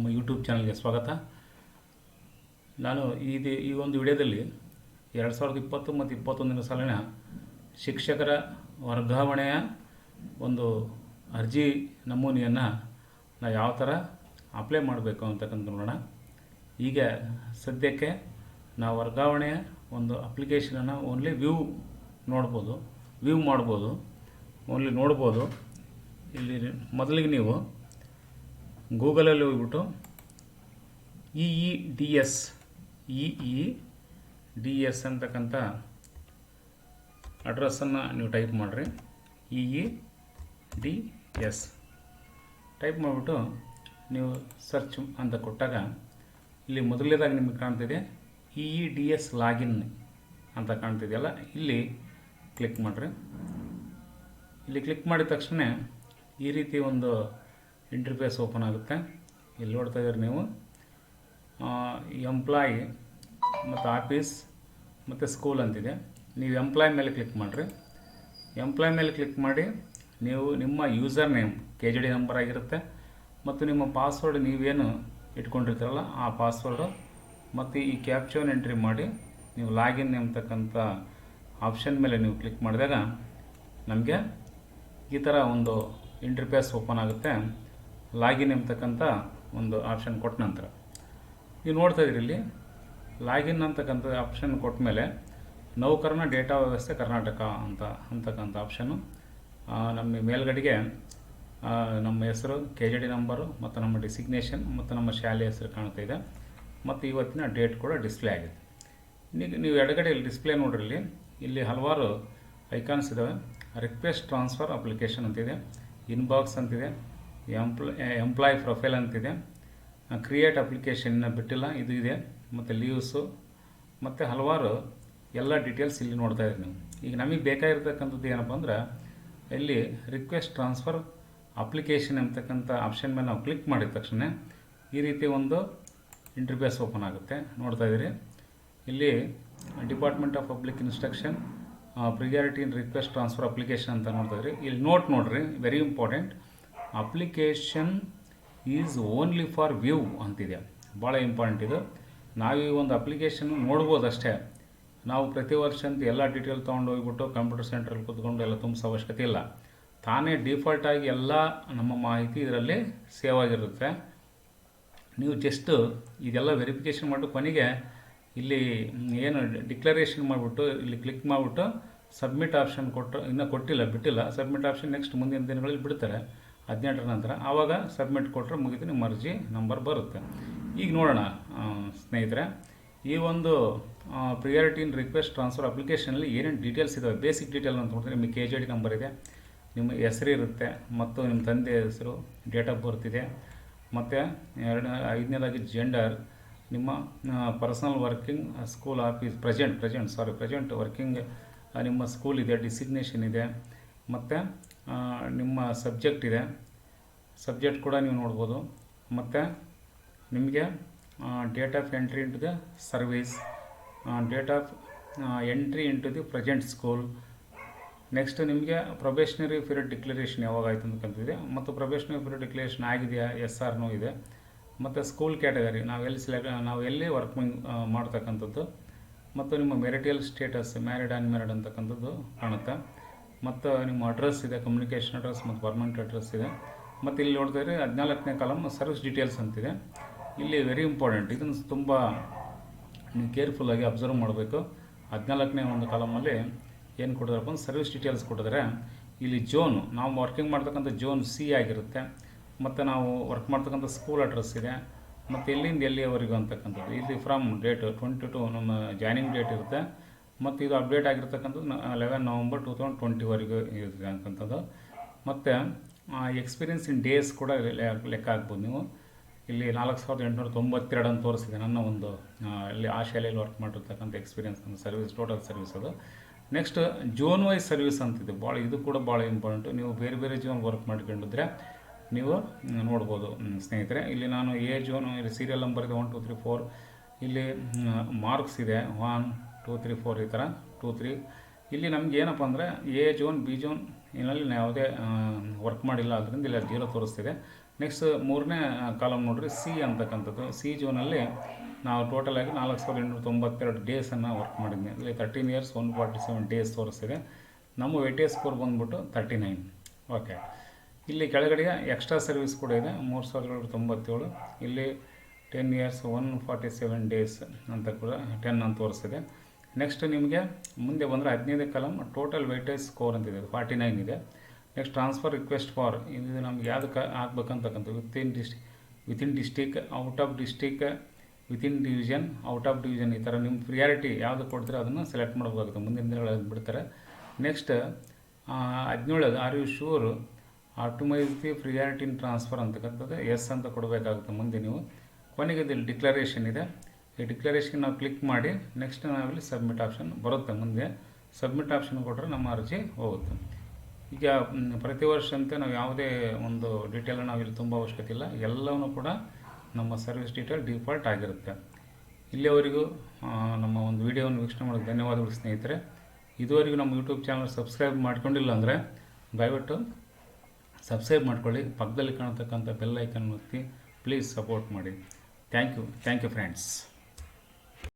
ನಮ್ಮ ಯೂಟ್ಯೂಬ್ ಚಾನಲ್ಗೆ ಸ್ವಾಗತ. ನಾನು ಇದು ಈ ಒಂದು ವಿಡಿಯೋದಲ್ಲಿ ಎರಡು ಸಾವಿರದ ಇಪ್ಪತ್ತು ಮತ್ತು ಇಪ್ಪತ್ತೊಂದನೇ ಸಾಲಿನ ಶಿಕ್ಷಕರ ವರ್ಗಾವಣೆಯ ಒಂದು ಅರ್ಜಿ ನಮೂನೆಯನ್ನು ನಾವು ಯಾವ ಥರ ಅಪ್ಲೈ ಮಾಡಬೇಕು ಅಂತಕ್ಕಂಥ ನೋಡೋಣ. ಈಗ ಸದ್ಯಕ್ಕೆ ನಾವು ವರ್ಗಾವಣೆಯ ಒಂದು ಅಪ್ಲಿಕೇಶನನ್ನು ಓನ್ಲಿ ವ್ಯೂ ನೋಡ್ಬೋದು. ವ್ಯೂ ಮಾಡ್ಬೋದು. ಓನ್ಲಿ ನೋಡ್ಬೋದು. ಇಲ್ಲಿ ಮೊದಲಿಗೆ ನೀವು ಗೂಗಲಲ್ಲಿ ಹೋಗ್ಬಿಟ್ಟು E E D S, E E D S ಅಂತಕ್ಕಂಥ ಅಡ್ರೆಸ್ಸನ್ನು ನೀವು ಟೈಪ್ ಮಾಡಿರಿ. E E D S. Type ಮಾಡಿಬಿಟ್ಟು ನೀವು ಸರ್ಚ್ ಅಂತ ಕೊಟ್ಟಾಗ ಇಲ್ಲಿ ಮೊದಲನೇದಾಗಿ ನಿಮಗೆ ಕಾಣ್ತಿದೆ E E D S login ಅಂತ ಕಾಣ್ತಿದೆಯಲ್ಲ, ಇಲ್ಲಿ ಕ್ಲಿಕ್ ಮಾಡಿರಿ. ಇಲ್ಲಿ ಕ್ಲಿಕ್ ಮಾಡಿದ ತಕ್ಷಣ ಈ ರೀತಿ ಒಂದು ಇಂಟರ್ಫೇಸ್ ಓಪನ್ ಆಗುತ್ತೆ. ಇಲ್ಲಿ ನೋಡ್ತಾ ಇದ್ದೀರಿ ನೀವು. ಎಂಪ್ಲಾಯಿ ಮತ್ತು ಆಫೀಸ್ ಮತ್ತು ಸ್ಕೂಲ್ ಅಂತಿದೆ. ನೀವು ಎಂಪ್ಲಾಯ್ ಮೇಲೆ ಕ್ಲಿಕ್ ಮಾಡಿರಿ. ಎಂಪ್ಲಾಯ್ ಮೇಲೆ ಕ್ಲಿಕ್ ಮಾಡಿ, ನೀವು ನಿಮ್ಮ user name K G D number ಆಗಿರುತ್ತೆ. ಮತ್ತು ನಿಮ್ಮ ಪಾಸ್ವರ್ಡ್ ನೀವೇನು ಇಟ್ಕೊಂಡಿರ್ತೀರಲ್ಲ, ಆ ಪಾಸ್ವರ್ಡು ಮತ್ತು ಈ ಕ್ಯಾಪ್ಚನ್ ಎಂಟ್ರಿ ಮಾಡಿ, ನೀವು ಲಾಗಿನ್ ಎಂಬತಕ್ಕಂಥ ಆಪ್ಷನ್ ಮೇಲೆ ನೀವು ಕ್ಲಿಕ್ ಮಾಡಿದಾಗ, ನಮಗೆ ಈ ಥರ ಒಂದು ಇಂಟರ್ಫೇಸ್ ಓಪನ್ ಆಗುತ್ತೆ. ಲಾಗಿನ್ ಎಂಬತಕ್ಕಂಥ ಒಂದು ಆಪ್ಷನ್ ಕೊಟ್ಟ ನಂತರ. ನೀವು ನೋಡ್ತಾ ಇದ್ದೀರಿ ಇಲ್ಲಿ. ಲಾಗಿನ್ ಅಂತಕ್ಕಂಥ ಆಪ್ಷನ್ ಕೊಟ್ಟ ಮೇಲೆ ನೌಕರನ ಡೇಟಾ ವ್ಯವಸ್ಥೆ ಕರ್ನಾಟಕ ಅಂತ ಅಂತಕ್ಕಂಥ ಆಪ್ಷನ್ನು ನಮ್ಮ ಮೇಲ್ಗಡೆಗೆ ನಮ್ಮ ಹೆಸರು ಕೆ ಜೆ ಡಿ ನಂಬರು ಮತ್ತು ನಮ್ಮ ಡಿಸಿಗ್ನೇಷನ್ ಮತ್ತು ನಮ್ಮ ಶಾಲೆ ಹೆಸರು ಕಾಣ್ತಾ ಇದೆ. ಮತ್ತು ಇವತ್ತಿನ ಡೇಟ್ ಕೂಡ ಡಿಸ್ಪ್ಲೇ ಆಗಿದೆ. ನೀವು ನೀವು ಎಡಗಡೆ ಇಲ್ಲಿ ಡಿಸ್ಪ್ಲೇ ನೋಡ್ರಿ ಇಲ್ಲಿ. ಇಲ್ಲಿ ಹಲವಾರು ಐಕಾನ್ಸ್ ಇದ್ದಾವೆ ರಿಕ್ವೆಸ್ಟ್ ಟ್ರಾನ್ಸ್ಫರ್ ಅಪ್ಲಿಕೇಶನ್ ಅಂತಿದೆ. ಇನ್ಬಾಕ್ಸ್ ಅಂತಿದೆ. ಎಂಪ್ಲ ಎಂಪ್ಲಾಯ್ ಪ್ರೊಫೈಲ್ ಅಂತಿದೆ. ಕ್ರಿಯೇಟ್ ಅಪ್ಲಿಕೇಶನ್ನ ಬಿಟ್ಟಿಲ್ಲ, ಇದು ಇದೆ. ಮತ್ತು ಲೀವ್ಸು ಮತ್ತು ಹಲವಾರು ಎಲ್ಲ ಡೀಟೇಲ್ಸ್ ಇಲ್ಲಿ ನೋಡ್ತಾ ಇದ್ದೀವಿ ಈಗ ನಮಗೆ ಬೇಕಾಗಿರ್ತಕ್ಕಂಥದ್ದು ಏನಪ್ಪ ಅಂದ್ರೆ, ಇಲ್ಲಿ ರಿಕ್ವೆಸ್ಟ್ ಟ್ರಾನ್ಸ್ಫರ್ ಅಪ್ಲಿಕೇಶನ್ ಅಂತಕ್ಕಂಥ ಆಪ್ಷನ್ ಮೇಲೆ ನಾವು ಕ್ಲಿಕ್ ಮಾಡಿದ ತಕ್ಷಣ ಈ ರೀತಿ ಒಂದು ಇಂಟರ್ಫೇಸ್ ಓಪನ್ ಆಗುತ್ತೆ. ನೋಡ್ತಾ ಇದ್ದೀರಿ. ಇಲ್ಲಿ department of public instruction priority in request transfer application ಅಂತ ನೋಡ್ತಾ ಇದ್ರಿ ಇಲ್ಲಿ ನೋಟ್ ನೋಡಿರಿ very important application is only for view ಅಂತಿದೆ. ಭಾಳ ಇಂಪಾರ್ಟೆಂಟ್ ಇದು. ನಾವು ಈ ಒಂದು ಅಪ್ಲಿಕೇಶನ್ ನೋಡ್ಬೋದು ಅಷ್ಟೇ. ನಾವು ಪ್ರತಿ ವರ್ಷ ಅಂತ ಎಲ್ಲ ಡೀಟೇಲ್ ತೊಗೊಂಡು ಹೋಗ್ಬಿಟ್ಟು ಕಂಪ್ಯೂಟರ್ ಸೆಂಟ್ರಲ್ಲಿ ಕೂತ್ಕೊಂಡು ಎಲ್ಲ ತುಂಬಿಸೋ ಅವಶ್ಯಕತೆ ಇಲ್ಲ. ತಾನೇ ಡಿಫಾಲ್ಟ್ ಆಗಿ ಎಲ್ಲ ನಮ್ಮ ಮಾಹಿತಿ ಇದರಲ್ಲಿ ಸೇವ್ ಆಗಿರುತ್ತೆ. ನೀವು ಜಸ್ಟ್ ಇದೆಲ್ಲ ವೆರಿಫಿಕೇಷನ್ ಮಾಡಿ ಕೊನೆಗೆ ಇಲ್ಲಿ ಏನು ಡಿಕ್ಲರೇಷನ್ ಮಾಡಿಬಿಟ್ಟು ಇಲ್ಲಿ ಕ್ಲಿಕ್ ಮಾಡಿಬಿಟ್ಟು ಸಬ್ಮಿಟ್ ಆಪ್ಷನ್ ಕೊಟ್ಟು ಇನ್ನೂ ಕೊಟ್ಟಿಲ್ಲ, ಬಿಟ್ಟಿಲ್ಲ. ಸಬ್ಮಿಟ್ ಆಪ್ಷನ್ ನೆಕ್ಸ್ಟ್ ಮುಂದಿನ ದಿನಗಳಲ್ಲಿ ಬಿಡ್ತಾರೆ. ಹದಿನೆಂಟರ ನಂತರ ಆವಾಗ ಸಬ್ಮಿಟ್ ಕೊಟ್ಟರೆ ಮುಗಿದು ನಿಮ್ಮ ಅರ್ಜಿ ನಂಬರ್ ಬರುತ್ತೆ. ಈಗ ನೋಡೋಣ ಸ್ನೇಹಿತರೆ, ಈ ಒಂದು ಪ್ರಿಯಾರಿಟಿ ಇನ್ ರಿಕ್ವೆಸ್ಟ್ ಟ್ರಾನ್ಸ್ಫರ್ ಅಪ್ಲಿಕೇಶನಲ್ಲಿ ಏನೇನು ಡೀಟೇಲ್ಸ್ ಇದಾವೆ? ಬೇಸಿಕ್ ಡೀಟೇಲ್ ಅಂತ ನೋಡಿದ್ರೆ ನಿಮ್ಮ ಕೆ ಜೆ ಡಿ ನಂಬರ್ ಇದೆ. ನಿಮ್ಮ ಹೆಸರು ಇರುತ್ತೆ, ಮತ್ತು ನಿಮ್ಮ ತಂದೆ ಹೆಸರು ಡೇಟ್ ಆಫ್ ಬರ್ತ್ ಇದೆ, ಮತ್ತು ಎರಡು, ಐದನೇದಾಗಿ ಜೆಂಡರ್ ನಿಮ್ಮ personal working school office present present sorry present working ನಿಮ್ಮ ಸ್ಕೂಲ್ ಇದೆ ಡಿಸಿಗ್ನೇಷನ್ ಇದೆ, ಮತ್ತು ನಿಮ್ಮ ಸಬ್ಜೆಕ್ಟ್ ಇದೆ. ಸಬ್ಜೆಕ್ಟ್ ಕೂಡ ನೀವು ನೋಡ್ಬೋದು. ಮತ್ತು ನಿಮಗೆ date of entry into the service date of entry into the present school next ನಿಮಗೆ ಪ್ರೊಬೇಷನರಿ ಪೀರಿಯಡ್ ಡಿಕ್ಲರೇಷನ್ ಯಾವಾಗ ಆಯಿತು ಅಂತಕ್ಕಂತಿದೆ ಮತ್ತು ಪ್ರೊಬೇಷನರಿ ಪೀರಿಯಡ್ ಡಿಕ್ಲರೇಷನ್ ಆಗಿದೆಯಾ? ಎಸ್ ಆರ್ನೂ ಇದೆ. ಮತ್ತು ಸ್ಕೂಲ್ ಕ್ಯಾಟಗರಿ ನಾವು ಎಲ್ಲಿ ಸಿಲೆಕ್ಟ್ ನಾವು ಎಲ್ಲಿ ವರ್ಕ್ ಮಾಡ್ತಕ್ಕಂಥದ್ದು? ಮತ್ತು ನಿಮ್ಮ ಮೆರಿಟಿಯಲ್ ಸ್ಟೇಟಸ್ ಮ್ಯಾರಿಡ್ ಅನ್ಮ್ಯಾರಿಡ್ ಅಂತಕ್ಕಂಥದ್ದು ಕಾಣುತ್ತೆ? ಮತ್ತು ನಿಮ್ಮ ಅಡ್ರೆಸ್ ಇದೆ ಕಮ್ಯುನಿಕೇಷನ್ ಅಡ್ರೆಸ್ ಮತ್ತು ಪರ್ಮನೆಂಟ್ ಅಡ್ರೆಸ್ ಇದೆ. ಮತ್ತು ಇಲ್ಲಿ ನೋಡ್ತಾ ಇದ್ರೆ ಹದಿನಾಲ್ಕನೇ ಕಾಲಮ್ ಸರ್ವಿಸ್ ಡೀಟೇಲ್ಸ್ ಅಂತಿದೆ. ಇಲ್ಲಿ ವೆರಿ ಇಂಪಾರ್ಟೆಂಟ್ ಇದನ್ನು ತುಂಬ ನೀವು ಕೇರ್ಫುಲ್ಲಾಗಿ ಅಬ್ಸರ್ವ್ ಮಾಡಬೇಕು. ಹದಿನಾಲ್ಕನೇ ಒಂದು ಕಾಲಮಲ್ಲಿ ಏನು ಕೊಡಿದ್ರಪ್ಪ ಅಂದ್ರೆ ಸರ್ವಿಸ್ ಡೀಟೇಲ್ಸ್ ಕೊಟ್ಟಿದ್ರೆ, ಇಲ್ಲಿ ಜೋನು ನಾವು ವರ್ಕಿಂಗ್ ಮಾಡ್ತಕ್ಕಂಥ ಜೋನ್ ಸಿ ಆಗಿರುತ್ತೆ. ಮತ್ತು ನಾವು ವರ್ಕ್ ಮಾಡ್ತಕ್ಕಂಥ ಸ್ಕೂಲ್ ಅಡ್ರೆಸ್ ಇದೆ. ಮತ್ತು ಎಲ್ಲಿಂದ ಎಲ್ಲಿಯವರೆಗೂ ಅಂತಕ್ಕಂಥದ್ದು. ಇಲ್ಲಿ ಫ್ರಮ್ ಡೇಟ್ ಟ್ವೆಂಟಿ ಟು ನಮ್ಮ ಜಾಯ್ನಿಂಗ್ ಡೇಟ್ ಇರುತ್ತೆ. ಮತ್ತು ಇದು ಅಪ್ಡೇಟ್ ಆಗಿರ್ತಕ್ಕಂಥದ್ದು ಲೆವೆನ್ ನವಂಬರ್ ಟೂ ತೌಸಂಡ್ ಟ್ವೆಂಟಿವರೆಗೂ ಇರುತ್ತೆ ಅಂತಂಥದ್ದು ಮತ್ತು ಎಕ್ಸ್ಪೀರಿಯನ್ಸ್ ಇನ್ ಡೇಸ್ ಕೂಡ ಲೆಕ್ಕ ಹಾಕ್ಬೋದು ನೀವು. ಇಲ್ಲಿ ನಾಲ್ಕು ಸಾವಿರದ ಎಂಟುನೂರ ತೊಂಬತ್ತೆರಡು ಅಂತ ತೋರಿಸಿದೆ ನನ್ನ ಒಂದು ಇಲ್ಲಿ ಆ ಶಾಲೆಯಲ್ಲಿ ವರ್ಕ್ ಮಾಡಿರ್ತಕ್ಕಂಥ ಎಕ್ಸ್ಪೀರಿಯನ್ಸ್ ಸರ್ವಿಸ್ ಟೋಟಲ್ ಸರ್ವಿಸ್ ಅದು. ನೆಕ್ಸ್ಟ್ ಜೋನ್ ವೈಸ್ ಸರ್ವಿಸ್ ಅಂತಿದೆ. ಭಾಳ ಇದು ಕೂಡ ಭಾಳ ಇಂಪಾರ್ಟೆಂಟು ನೀವು ಬೇರೆ ಬೇರೆ ಜೋನ್ ವರ್ಕ್ ಮಾಡ್ಕೊಂಡಿದ್ರೆ ನೀವು ನೋಡ್ಬೋದು ಸ್ನೇಹಿತರೆ. ಇಲ್ಲಿ ನಾನು ಎ ಜೋನು ಇಲ್ಲಿ ಸೀರಿಯಲ್ ನಂಬರ್ ಇದೆ ಒನ್ ಟು ತ್ರೀ ಫೋರ್ ಇಲ್ಲಿ ಮಾರ್ಕ್ಸ್ ಇದೆ. ಒನ್ ಟೂ ತ್ರೀ ಫೋರ್ ಈ ಥರ, ಟೂ ತ್ರೀ. ಇಲ್ಲಿ ನಮ್ಗೆ ಏನಪ್ಪ ಅಂದರೆ ಎ ಜೋನ್ ಬಿ ಜೋನ್ ಇದರಲ್ಲಿ ಯಾವುದೇ ವರ್ಕ್ ಮಾಡಿಲ್ಲ ಅದರಿಂದ ಇಲ್ಲಿ ಜೀರೋ ತೋರಿಸ್ತಿದೆ. ನೆಕ್ಸ್ಟ್ ಮೂರನೇ ಕಾಲಮ್ ನೋಡ್ರಿ, ಸಿ ಅಂತಕ್ಕಂಥದ್ದು. ಸಿ ಜೋನಲ್ಲಿ ನಾವು ಟೋಟಲ್ ಆಗಿ ನಾಲ್ಕು ಸಾವಿರದ ಎಂಟುನೂರ ತೊಂಬತ್ತೆರಡು ಡೇಸನ್ನು ವರ್ಕ್ ಮಾಡಿದ್ದೀನಿ ಇಲ್ಲಿ thirteen years one forty seven days ತೋರಿಸ್ತಿದೆ. ನಮ್ಮ ವೆಟೇಜ್ ಸ್ಕೋರ್ ಬಂದ್ಬಿಟ್ಟು ತರ್ಟಿ ನೈನ್ ಓಕೆ ಇಲ್ಲಿ ಕೆಳಗಡೆ ಎಕ್ಸ್ಟ್ರಾ ಸರ್ವಿಸ್ ಕೂಡ ಇದೆ, ಮೂರು ಸಾವಿರದ ಏಳ್ನೂರ ತೊಂಬತ್ತೇಳು. ಇಲ್ಲಿ ten years one forty seven days ಅಂತ ಕೂಡ ಟೆನ್ ಅಂತ ತೋರಿಸ್ತಿದೆ. ನೆಕ್ಸ್ಟ್ ನಿಮಗೆ ಮುಂದೆ ಬಂದರೆ ಹದಿನೈದು ಕಲಮ್ ಟೋಟಲ್ ವೆಯ್ಟೇಜ್ ಸ್ಕೋರ್ ಅಂತಿದೆ ಫಾರ್ಟಿ ನೈನ್ ಇದೆ. ನೆಕ್ಸ್ಟ್ ಟ್ರಾನ್ಸ್ಫರ್ ರಿಕ್ವೆಸ್ಟ್ ಫಾರ್ ಇದು ನಮ್ಗೆ ಯಾವುದಕ್ಕೆ ಆಗ್ಬೇಕಂತಕ್ಕಂಥ within ಡಿಸ್ಟಿ within district out of district within division out of division ಈ ಥರ ನಿಮ್ಮ ಪ್ರಿಯಾರಿಟಿ ಯಾವುದು ಕೊಡ್ತೀರೋ ಅದನ್ನು ಸೆಲೆಕ್ಟ್ ಮಾಡಬೇಕಾಗುತ್ತೆ ಮುಂದಿನ ದಿನಗಳಲ್ಲಿ ಬಿಡ್ತಾರೆ. Next ಹದಿನೇಳದು are you sure automise the priority in transfer ಅಂತಕ್ಕಂಥದ್ದು ಎಸ್ ಅಂತ ಕೊಡಬೇಕಾಗುತ್ತೆ ಮುಂದೆ ನೀವು. ಕೊನೆಗೆ ಡಿಕ್ಲರೇಷನ್ ಇದೆ. ಈ ಡಿಕ್ಲರೇಷನ್ ನಾವು ಕ್ಲಿಕ್ ಮಾಡಿ ನೆಕ್ಸ್ಟ್ ನಾವಿಲ್ಲಿ ಸಬ್ಮಿಟ್ ಆಪ್ಷನ್ ಬರುತ್ತೆ ಮುಂದೆ. ಸಬ್ಮಿಟ್ ಆಪ್ಷನ್ ಕೊಟ್ಟರೆ ನಮ್ಮ ಅರ್ಜಿ ಹೋಗುತ್ತೆ. ಈಗ ಪ್ರತಿ ವರ್ಷಂತೆ ನಾವು ಯಾವುದೇ ಒಂದು ಡೀಟೇಲನ್ನು ನಾವು ಇಲ್ಲಿ ತುಂಬ ಅವಶ್ಯಕತೆ ಇಲ್ಲ. ಎಲ್ಲವೂ ಕೂಡ ನಮ್ಮ ಸರ್ವಿಸ್ ಡೀಟೇಲ್ ಡಿಫಾಲ್ಟ್ ಆಗಿರುತ್ತೆ. ಇಲ್ಲಿಯವರೆಗೂ ನಮ್ಮ ಒಂದು ವಿಡಿಯೋವನ್ನು ವೀಕ್ಷಣೆ ಮಾಡೋಕ್ಕೆ ಧನ್ಯವಾದಗಳು ಸ್ನೇಹಿತರೆ. ಇದುವರೆಗೂ ನಮ್ಮ ಯೂಟ್ಯೂಬ್ ಚಾನಲ್ ಸಬ್ಸ್ಕ್ರೈಬ್ ಮಾಡ್ಕೊಂಡಿಲ್ಲ ಅಂದರೆ ದಯವಿಟ್ಟು ಸಬ್ಸ್ಕ್ರೈಬ್ ಮಾಡ್ಕೊಳ್ಳಿ. ಪಕ್ಕದಲ್ಲಿ ಕಾಣತಕ್ಕಂಥ ಬೆಲ್ ಐಕನ್ ಒತ್ತಿ ಪ್ಲೀಸ್ ಸಪೋರ್ಟ್ ಮಾಡಿ. Thank you thank you friends